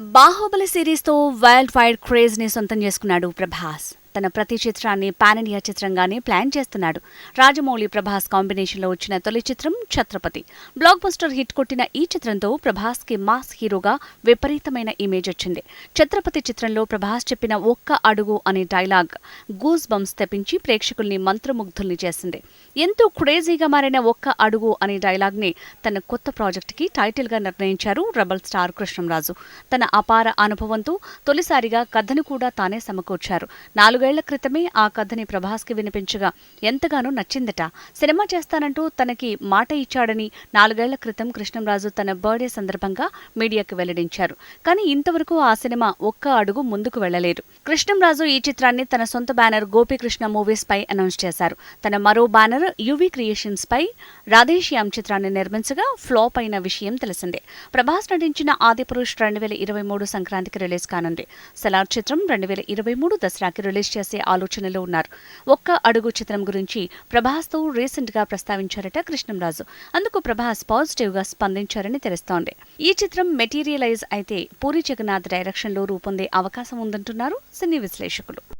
బాహుబలి సిరీస్తో wild fire క్రేజ్ని సొంతం చేసుకున్నాడు ప్రభాస్. తన ప్రతి చిత్రాన్ని పాన్ ఇండియా చిత్రంగానే ప్లాన్ చేస్తున్నాడు. రాజమౌళి ప్రభాస్ కాంబినేషన్లో వచ్చిన తొలి చిత్రం ఛత్రపతి. బ్లాక్ బస్టర్ హిట్ కొట్టిన ఈ చిత్రంతో ప్రభాస్కి మాస్ హీరోగా విపరీతమైన ఇమేజ్ వచ్చింది. ఛత్రపతి చిత్రంలో ప్రభాస్ చెప్పిన ఒక్క అడుగు అనే డైలాగ్ గూస్ బంప్స్ తెప్పించి ప్రేక్షకుల్ని మంత్రముగ్ధుల్ని చేసింది. ఎంతో క్రేజీగా మారిన ఒక్క అడుగు అనే డైలాగ్ని తన కొత్త ప్రాజెక్ట్కి టైటిల్గా నిర్ణయించారు రెబల్ స్టార్ కృష్ణంరాజు. తన అపార అనుభవంతో తొలిసారిగా కథను కూడా తానే సమకూర్చారు. నాలుగు నాలుగేళ్ళ క్రితమే ఆ కథని ప్రభాస్కి వినిపించగా ఎంతగానో నచ్చిందట. సినిమా చేస్తానంటూ తనకి మాట ఇచ్చాడని నాలుగేళ్ళ క్రితం కృష్ణంరాజు తన బర్త్డే సందర్భంగా మీడియాకు వెల్లడించారు. కానీ ఇంతవరకు ఆ సినిమా ఒక్క అడుగు ముందుకు వెళ్ళలేదు కృష్ణంరాజు ఈ చిత్రాన్ని తన సొంత బ్యానర్ గోపీకృష్ణ మూవీస్ పై అనౌన్స్ చేశారు. తన మరో బ్యానర్ యువి క్రియేషన్స్ పై రాధేశ్యామ్ చిత్రాన్ని నిర్మించగా ఫ్లాప్ అయిన విషయం తెలిసిందే. ప్రభాస్ నటించిన ఆదిపురుష్ రెండు వేల ఇరవై మూడు సంక్రాంతికి రిలీజ్ కానుంది. సలార్ చిత్రం రెండు వేల ఇరవై మూడు దసరాకి రిలీజ్ చేసే ఆలోచనలో ఉన్నారు. ఒక్క అడుగు చిత్రం గురించి ప్రభాస్తో రీసెంట్గా ప్రస్తావించారట కృష్ణంరాజు. అందుకు ప్రభాస్ పాజిటివ్గా స్పందించారని తెలుస్తోంది. ఈ చిత్రం మెటీరియలైజ్ అయితే పూరి జగన్నాథ్ డైరెక్షన్లో రూపొందే అవకాశం ఉందంటున్నారు సినీ విశ్లేషకులు.